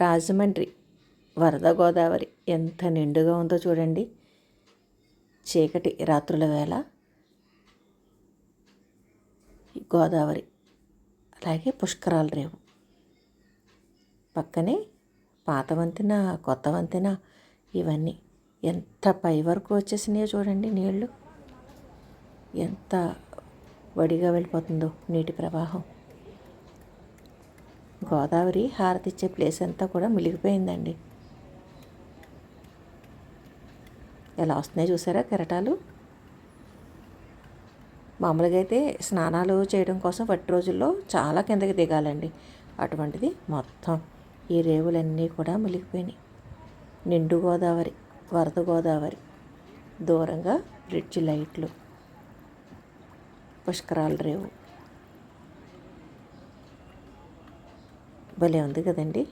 రాజమండ్రి వరద గోదావరి ఎంత నిండుగా ఉందో చూడండి. చీకటి రాత్రుల వేళ గోదావరి అలాగే పుష్కరాల రేవు. పక్కనే పాత వంతెన కొత్త వంతెన ఇవన్నీ ఎంత పై వరకు వచ్చేసినాయో చూడండి నీళ్ళు ఎంత వడిగా వెళ్ళిపోతుందో నీటి ప్రవాహం. గోదావరి హారతిచ్చే ప్లేస్ అంతా కూడా మిలిగిపోయిందండి ఎలా వస్తున్నాయి చూసారా కెరటాలు? మామూలుగా అయితే స్నానాలు చేయడం కోసం వట్టి రోజుల్లో చాలా కిందకి దిగాలండి. అటువంటిది మొత్తం ఈ రేవులన్నీ కూడా మిలిగిపోయినాయి నిండు గోదావరి వరద గోదావరి దూరంగా బ్రిడ్జ్ లైట్లు పుష్కరాల రేవు భలే ఉంది కదండి.